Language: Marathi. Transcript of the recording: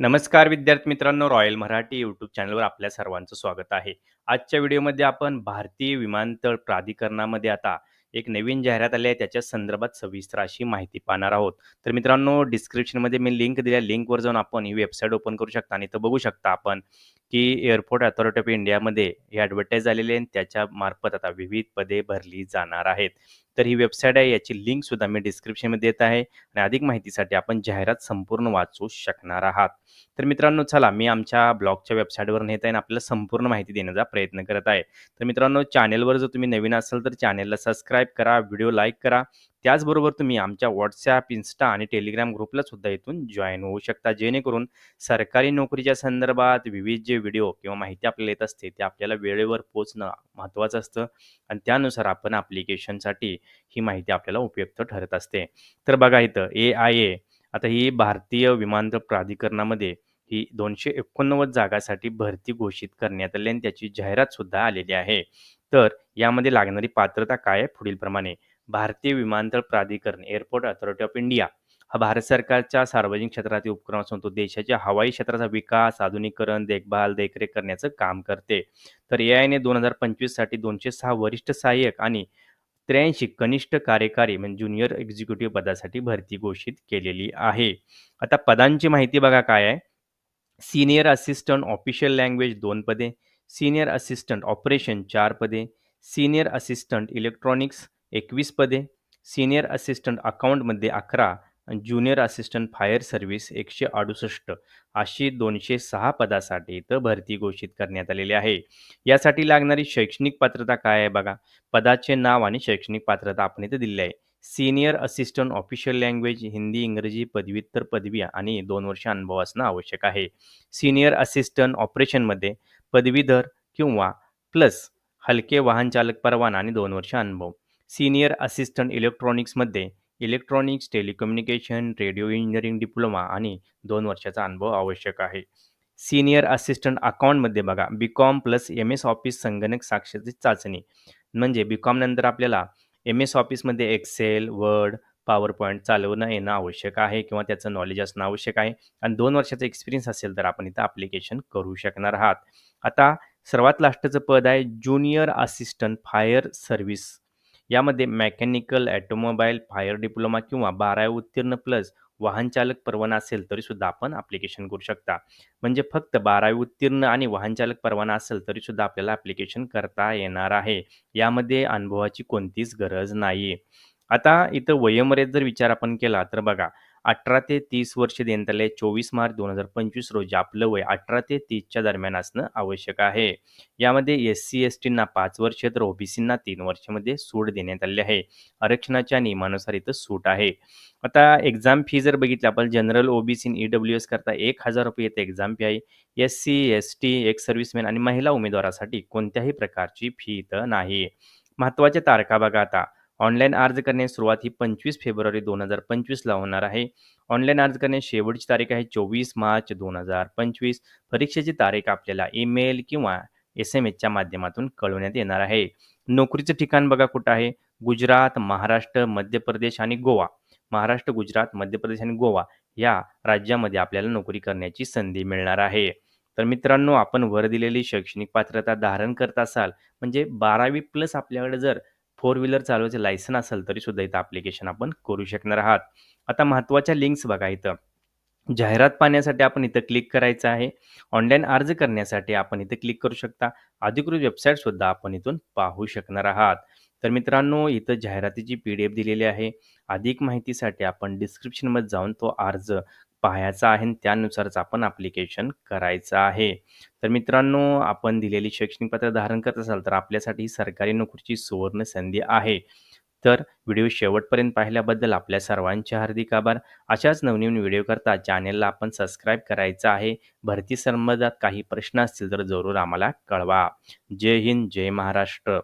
नमस्कार विद्यार्थी मित्रांनो रॉयल मराठी यूट्यूब चॅनलवर आपल्या सर्वांचं स्वागत आहे. आजच्या व्हिडिओमध्ये आपण भारतीय विमानतळ प्राधिकरणामध्ये आता एक नवीन जाहिरात आली आहे. त्याच्या संदर्भात सविस्तर अशी माहिती पाहणार आहोत. तर मित्रांनो डिस्क्रिप्शनमध्ये मी लिंक दिल्या लिंकवर जाऊन आपण ही वेबसाईट ओपन करू शकता. आणि तर बघू शकता आपण की एअरपोर्ट अथॉरिटी ऑफ इंडियामध्ये हे ॲडव्हर्टाईज आलेले आहे. त्याच्या मार्फत आता विविध पदे भरली जाणार आहेत. तर ही वेबसाईट आहे याची लिंकसुद्धा मी डिस्क्रिप्शनमध्ये देत आहे आणि अधिक माहितीसाठी आपण जाहिरात संपूर्ण वाचू शकणार आहात. तर मित्रांनो चला मी आमच्या ब्लॉगच्या वेबसाईटवर नेत आहे आणि आपल्याला संपूर्ण माहिती देण्याचा प्रयत्न करत आहे. तर मित्रांनो चॅनेलवर जर तुम्ही नवीन असाल तर चॅनेलला सबस्क्राईब करा व्हिडिओ लाईक करा. त्याचबरोबर तुम्ही आमच्या व्हॉट्सॲप इन्स्टा आणि टेलिग्राम ग्रुपला सुद्धा इथून जॉईन होऊ शकता. जेणेकरून सरकारी नोकरीच्या संदर्भात विविध जे व्हिडिओ किंवा माहिती आपल्याला येत असते ते आपल्याला वेळेवर पोचणं महत्त्वाचं असतं. आणि त्यानुसार आपण ॲप्लिकेशनसाठी ही माहिती आपल्याला उपयुक्त ठरत असते. तर बघा इथं ए आय ए आता ही भारतीय विमानतळ प्राधिकरणामध्ये ही दोनशे एकोणनव्वद जागासाठी भरती घोषित करण्यात आली आणि त्याची जाहिरात सुद्धा आलेली आहे. तर यामध्ये लागणारी पात्रता काय आहे? पुढीलप्रमाणे भारतीय विमानतळ प्राधिकरण एअरपोर्ट अथॉरिटी ऑफ इंडिया हा भारत सरकारच्या सार्वजनिक क्षेत्रातील उपक्रम असून तो देशाच्या हवाई क्षेत्राचा विकास आधुनिकीकरण देखभाल देखरेख करण्याचं काम करते. तर ए आयने दोन हजार पंचवीससाठी दोनशे सहा वरिष्ठ सहाय्यक आणि त्र्याऐंशी कनिष्ठ कार्यकारी म्हणजे ज्युनियर एक्झिक्युटिव्ह पदासाठी भरती घोषित केलेली आहे. आता पदांची माहिती बघा काय आहे. सीनियर असिस्टंट ऑफिशियल लँग्वेज दोन पदे सिनियर असिस्टंट ऑपरेशन चार पदे सिनियर असिस्टंट इलेक्ट्रॉनिक्स एकवीस पदे सिनियर असिस्टंट अकाउंटमध्ये अकरा ज्युनियर असिस्टंट फायर सर्व्हिस एकशे अडुसष्ट अशी दोनशे सहा पदासाठी इथं भरती घोषित करण्यात आलेली आहे. यासाठी लागणारी शैक्षणिक पात्रता काय आहे बघा? पदाचे नाव आणि शैक्षणिक पात्रता आपण इथं दिली आहे. Senior assistant official language Hindi इंग्रजी पदव्युत्तर पदवी आणि दोन वर्ष अनुभव असणं आवश्यक आहे. सिनियर असिस्टंट ऑपरेशनमध्ये पदवीधर किंवा प्लस हलके वाहन चालक परवाना आणि दोन वर्ष अनुभव. Senior assistant इलेक्ट्रॉनिक्समध्ये electronics telecommunication radio engineering diploma आणि दोन वर्षाचा अनुभव आवश्यक आहे. सिनियर असिस्टंट अकाउंटमध्ये बघा B com plus M S office संगणक साक्षरची चाचणी. म्हणजे बी कॉम नंतर आपल्याला एम एस ऑफिसमध्ये एक्सेल वर्ड पॉवर पॉईंट चालवणं येणं आवश्यक आहे किंवा त्याचं नॉलेज असणं आवश्यक आहे. आणि दोन वर्षाचा एक्सपिरियन्स असेल तर आपण इथं ॲप्लिकेशन करू शकणार आहात. आता सर्वात लास्टचं पद आहे ज्युनियर असिस्टंट फायर सर्व्हिस. यामध्ये मेकॅनिकल ॲटोमोबाईल फायर डिप्लोमा किंवा बारावी उत्तीर्ण प्लस वाहन चालक परवाना असेल तरीसुद्धा आपण ॲप्लिकेशन करू शकता. म्हणजे फक्त बारावी उत्तीर्ण आणि वाहन चालक परवाना असेल तरीसुद्धा आपल्याला ॲप्लिकेशन करता येणार आहे. यामध्ये अनुभवाची कोणतीच गरज नाही. आता इथं वयोमर्याद जर विचार आपण केला तर बघा अठरा ते तीस वर्ष देण्यात आले. चोवीस मार्च दोन हजार पंचवीस रोजी आपलं वय अठरा ते तीसच्या दरम्यान असणं आवश्यक आहे. यामध्ये एस सी एस टींना पाच वर्ष तर ओबीसींना तीन वर्षामध्ये सूट देण्यात आली आहे. आरक्षणाच्या नियमानुसार इथं सूट आहे. आता एक्झाम फी जर बघितली आपण general OBC E W S करता एक हजार रुपये इथं एक्झाम फी आहे. एस सी एस टी एक सर्व्हिसमॅन आणि महिला उमेदवारासाठी कोणत्याही प्रकारची फी इथं नाही. महत्त्वाच्या तारखा बघा आता. ऑनलाईन अर्ज करण्यास सुरुवात ही पंचवीस फेब्रुवारी दोन हजार पंचवीसला होणार आहे. ऑनलाईन अर्ज करण्याची शेवटची तारीख आहे चोवीस मार्च दोन हजार पंचवीस. परीक्षेची तारीख आपल्याला ईमेल किंवा एस एम एसच्या माध्यमातून कळवण्यात येणार आहे. नोकरीचं ठिकाण बघा कुठं आहे? गुजरात महाराष्ट्र मध्य प्रदेश आणि गोवा. महाराष्ट्र गुजरात मध्य प्रदेश आणि गोवा या राज्यामध्ये आपल्याला नोकरी करण्याची संधी मिळणार आहे. तर मित्रांनो आपण वर दिलेली शैक्षणिक पात्रता धारण करत असाल म्हणजे बारावी प्लस आपल्याकडे जर फोर व्हीलर चालवायचं लायसन असेल तरी सुद्धा इथं ॲप्लिकेशन आपण करू शकणार आहात. आता महत्त्वाच्या लिंक्स बघा इथं. जाहिरात पाहण्यासाठी आपण इथं क्लिक करायचं आहे. ऑनलाईन अर्ज करण्यासाठी आपण इथं क्लिक करू शकता. अधिकृत वेबसाईटसुद्धा आपण इथून पाहू शकणार आहात. तर मित्रांनो इथं जाहिरातीची पी डी एफ दिलेली आहे. अधिक माहितीसाठी आपण डिस्क्रिप्शनमध्ये जाऊन तो अर्ज पाहायचा आहे आणि त्यानुसारच आपण ॲप्लिकेशन करायचं आहे. तर मित्रांनो आपण दिलेली शैक्षणिक पत्र धारण करत असाल तर आपल्यासाठी ही सरकारी नोकरीची सुवर्ण संधी आहे. तर व्हिडिओ शेवटपर्यंत पाहिल्याबद्दल आपल्या सर्वांचे हार्दिक आभार. अशाच नवनवीन व्हिडिओ करता चॅनेलला आपण सबस्क्राईब करायचं आहे. भरती संबंधात काही प्रश्न असतील तर जरूर आम्हाला कळवा. जय हिंद जय महाराष्ट्र.